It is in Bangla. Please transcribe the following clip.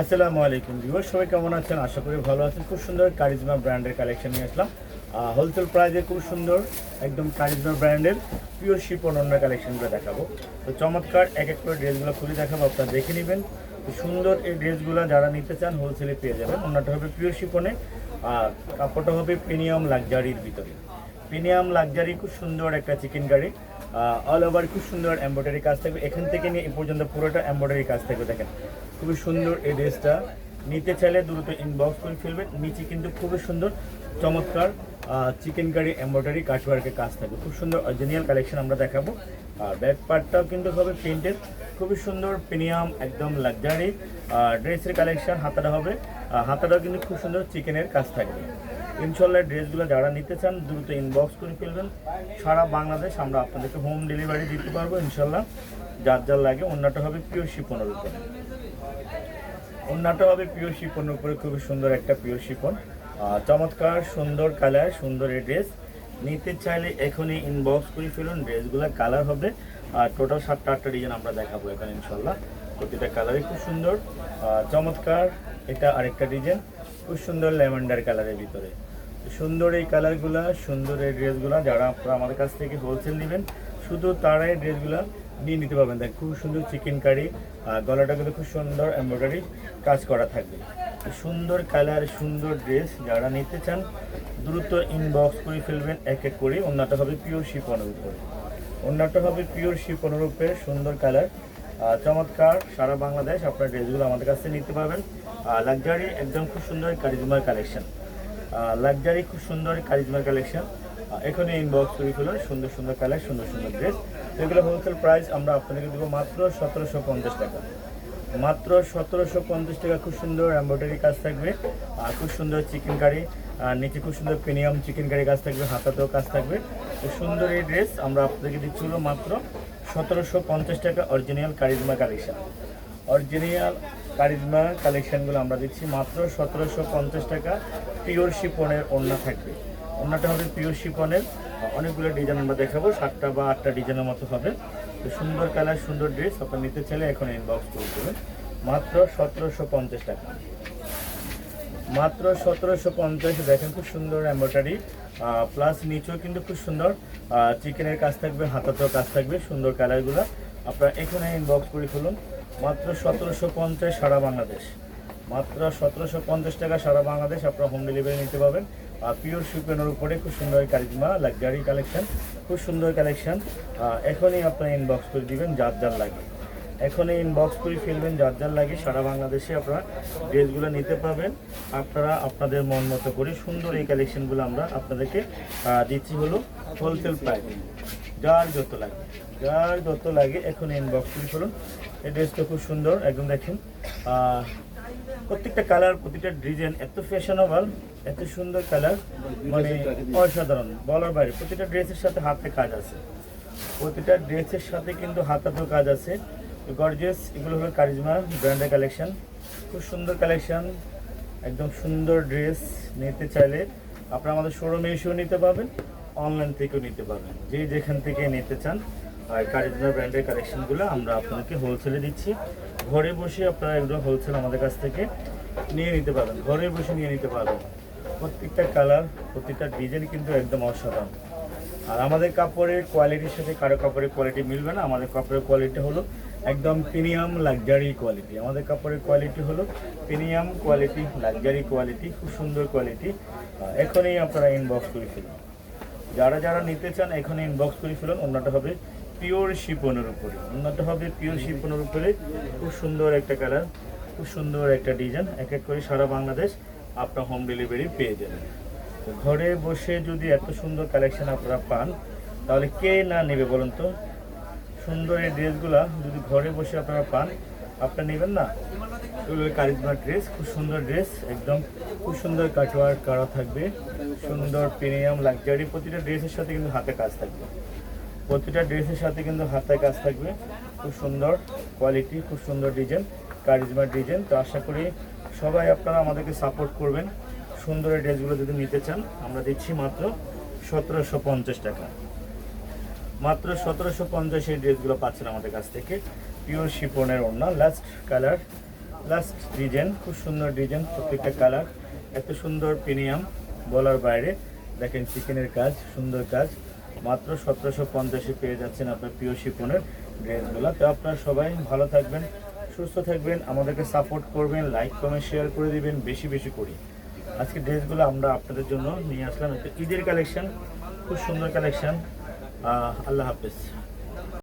আসসালামু আলাইকুম ভিউয়ার সবাই কেমন আছেন? আশা করি ভালো আছেন। খুব সুন্দর কারিজমা ব্র্যান্ডের কালেকশন নিয়ে আসলাম। হোলসেল প্রাইসে খুব সুন্দর, একদম কারিজমা ব্র্যান্ডের পিওর শিপন অন্য কালেকশনগুলো দেখাবো। তো চমৎকার এক এক করে ড্রেসগুলো খুলে দেখাবো, আপনারা দেখে নেবেন। সুন্দর এই ড্রেসগুলো যারা নিতে চান হোলসেলে পেয়ে যাবেন। অন্যটা হবে পিওর শিপনে, আর কাপড়টা হবে প্রিমিয়াম লাক্সারির ভিতরে। প্রিমিয়াম লাক্সারি খুব সুন্দর একটা চিকেন কারি অল ওভার খুব সুন্দর এমব্রয়ডারি কাজ থাকবে। এখান থেকে নিয়ে এ পর্যন্ত পুরোটা এমব্রয়ডারি কাজ থাকবে, দেখেন। খুবই সুন্দর এই ড্রেসটা। নিতে চাইলে দ্রুত ইনবক্স করে ফেলবেন নিচে কিন্তু খুবই সুন্দর, চমৎকার চিকেন কারি এমব্রয়ডারি কাটওয়ার্কের কাজ থাকবে। খুব সুন্দর অরিজিনাল কালেকশন আমরা দেখাবো। আর ব্যাক পার্টটাও কিন্তু হবে প্রিন্টেড খুবই সুন্দর প্রিমিয়াম একদম লাক্সারি ড্রেসের কালেকশন হাতাটা হবে। হাতাটাও কিন্তু খুব সুন্দর চিকেনের কাজ থাকবে। ইনশাল্লাহ ড্রেসগুলো যারা নিতে চান, দ্রুত ইনবক্স করে ফেলবেন। সারা বাংলাদেশ আমরা আপনাদেরকে হোম ডেলিভারি দিতে পারব ইনশাল্লাহ যার যার লাগে অন্যটা হবে পিওর শিপনের উপরে। অন্যটা হবে পিওর শিপনের উপরে, খুবই সুন্দর একটা পিওর শিপন। চমৎকার, সুন্দর কালার সুন্দর এই ড্রেস নিতে চাইলে এখনই ইনবক্স করে ফেলুন ড্রেসগুলো কালার হবে। আর টোটাল সাতটা আটটা ডিজাইন আমরা দেখাবো এখানে ইনশাল্লাহ প্রতিটা কালারই খুব সুন্দর। চমৎকার, এটা আরেকটা ডিজাইন খুব সুন্দর ল্যাভেন্ডার কালারের ভিতরে। সুন্দর এই কালারগুলা সুন্দর এই ড্রেসগুলা যারা আমাদের কাছ থেকে হোলসেল নেবেন শুধু তারাই ড্রেসগুলা নিয়ে নিতে পারবেন। দেখ খুব সুন্দর চিকেন কারি গলাটা কিন্তু খুব সুন্দর এমব্রয়ডারি কাজ করা থাকবে। সুন্দর কালার সুন্দর ড্রেস যারা নিতে চান, দ্রুত ইনবক্স করে ফেলবেন, এক এক করে। অন্যটা হবে পিওর শিপনের উপরে। অন্যটা হবে পিওর শিপনের উপরে, সুন্দর কালার চমৎকার, সারা বাংলাদেশ আপনার ড্রেসগুলো আমাদের কাছ নিতে পারবেন। লাক্সারি একদম খুব সুন্দর কারিজমার কালেকশন লাক্সারি খুব সুন্দর কারিজমার কালেকশন এখানে ইনবক্স তৈরি ফেলুন সুন্দর সুন্দর কালার সুন্দর সুন্দর ড্রেস এগুলো হোলসেল প্রাইস আমরা আপনাদেরকে দেবো মাত্র সতেরোশো পঞ্চাশ টাকা। মাত্র সতেরোশো পঞ্চাশ টাকা, খুব সুন্দর এমব্রয়ডারি কাজ থাকবে। আর খুব সুন্দর চিকেন কারি আর নিচে খুব সুন্দর প্রিমিয়াম চিকেন কারি কাজ থাকবে, হাতাতেও কাজ থাকবে। তো সুন্দর এই ড্রেস আমরা আপনাদেরকে দিচ্ছি হলো মাত্র সতেরোশো পঞ্চাশ টাকা original charisma collection original charisma কালেকশানগুলো আমরা দিচ্ছি মাত্র সতেরোশো পঞ্চাশ টাকা পিওর শিপনের ওড়না থাকবে। ওড়নাটা হবে পিওর শিপনের অনেকগুলো ডিজাইন আমরা দেখাবো, সাতটা বা আটটা ডিজাইনের মতো হবে। তো সুন্দর কালার সুন্দর ড্রেস আপনার নিতে চাইলে এখন ইনবক্স করে দেবেন। মাত্র সতেরোশো পঞ্চাশ টাকা। মাত্র সতেরোশো পঞ্চাশ, দেখেন খুব সুন্দর এম্ব্রয়ডারি প্লাস নিচেও কিন্তু খুব সুন্দর। চিকেনের কাজ থাকবে, হাতাতেও কাজ থাকবে, সুন্দর কালারগুলো আপনারা এখানে ইনবক্স করে খুলুন মাত্র সতেরোশো পঞ্চাশ সারা বাংলাদেশ। মাত্র সতেরোশো পঞ্চাশ টাকা সারা বাংলাদেশ আপনারা হোম ডেলিভারি নিতে পারবেন। পিওর সুপেনের উপরে খুব সুন্দর কারিজমা লাক্সারি কালেকশন খুব সুন্দর কালেকশন এখনই আপনারা ইনবক্স করে দিবেন, যার যার লাগে। এখনই ইনবক্স করে ফেলবেন, যার যার লাগে, সারা বাংলাদেশে আপনারা ড্রেসগুলো নিতে পারবেন। আপনারা আপনাদের মন মতো করে সুন্দর এই কালেকশনগুলো আমরা আপনাদেরকে দিচ্ছি হলো হোলসেল প্রাইস যার যত লাগে, যার যত লাগে এখন ইনবক্স করে ফেলুন। এই ড্রেসটা খুব সুন্দর, একদম দেখেন প্রত্যেকটা কালার প্রতিটা ডিজাইন এত ফ্যাশনেবল এত সুন্দর কালার মানে অসাধারণ, বলার বাইরে। প্রতিটা ড্রেসের সাথে হাতে কাজ আছে। প্রতিটা ড্রেসের সাথে কিন্তু হাতাতেও কাজ আছে। গর্জিয়াস এগুলো হলো কারিজমা ব্র্যান্ডের কালেকশান খুব সুন্দর কালেকশান একদম সুন্দর ড্রেস নিতে চাইলে আপনারা আমাদের শোরুমে এসেও নিতে পারবেন অনলাইন থেকেও নিতে পারবেন। যে যেখান থেকে নিতে চান আর কারিজমা ব্র্যান্ডের কালেকশনগুলো আমরা আপনাদেরকে হোলসেলে দিচ্ছি। ঘরে বসে আপনারা এগুলো হোলসেল আমাদের কাছ থেকে নিয়ে নিতে পারবেন। ঘরে বসে নিয়ে নিতে পারবেন। প্রত্যেকটা কালার প্রত্যেকটা ডিজাইন কিন্তু একদম অসাধারণ। আর আমাদের কাপড়ের কোয়ালিটির সাথে কারও কাপড়ের কোয়ালিটি মিলবে না। আমাদের কাপড়ের কোয়ালিটি হলো একদম প্রিমিয়াম লাক্সারি কোয়ালিটি আমাদের কাপড়ের কোয়ালিটি হলো প্রিমিয়াম কোয়ালিটি লাক্সারি কোয়ালিটি খুব সুন্দর কোয়ালিটি এখনই আপনারা ইনবক্স করে ফেলুন। যারা যারা নিতে চান, এখনই ইনবক্স করে ফেলুন। অন্যটা হবে পিওর শিপনের উপরে। অন্যটা হবে পিওর শিপনের উপরে। খুব সুন্দর একটা কালার, খুব সুন্দর একটা ডিজাইন। এক এক করে সারা বাংলাদেশ আপনার হোম ডেলিভারি পেয়ে যাবেন ঘরে বসে যদি এত সুন্দর কালেকশন আপনারা পান, তাহলে কে না নেবে বলুন তো? সুন্দর এই ড্রেসগুলা যদি ঘরে বসে আপনারা পান আপনারা নেবেন না? এগুলো কারিজমা ড্রেস খুব সুন্দর ড্রেস একদম খুব সুন্দর কাটওয়ার করা থাকবে। সুন্দর প্রিমিয়াম লাক্সারি প্রতিটা ড্রেসের সাথে কিন্তু হাতে কাজ থাকবে। প্রতিটা ড্রেসের সাথে কিন্তু হাতায় কাজ থাকবে। খুব সুন্দর কোয়ালিটি খুব সুন্দর ডিজাইন কারিজমার ডিজাইন তো আশা করি সবাই আপনারা আমাদেরকে সাপোর্ট করবেন। সুন্দর এই ড্রেসগুলো যদি নিতে চান, আমরা দিচ্ছি মাত্র সতেরোশো পঞ্চাশ টাকা। মাত্র সতেরোশো পঞ্চাশ এই ড্রেসগুলো পাচ্ছেন আমাদের কাছ থেকে। পিওর শিপনের ওড়না লাস্ট কালার লাস্ট ডিজাইন খুব সুন্দর ডিজাইন প্রত্যেকটা কালার এত সুন্দর প্রিমিয়াম বলার বাইরে। দেখেন চিকেনের কাজ, সুন্দর কাজ। মাত্র সতেরোশো পঞ্চাশে পেয়ে যাচ্ছেন আপনার প্রিয় শিপনের ড্রেসগুলো। তো আপনারা সবাই ভালো থাকবেন, সুস্থ থাকবেন, আমাদেরকে সাপোর্ট করবেন, লাইক, কমেন্ট, শেয়ার করে দিবেন, বেশি বেশি করি। আজকে ড্রেসগুলো আমরা আপনাদের জন্য নিয়ে আসলাম ঈদের কালেকশন, খুব সুন্দর কালেকশন। আল্লাহ হাফেজ।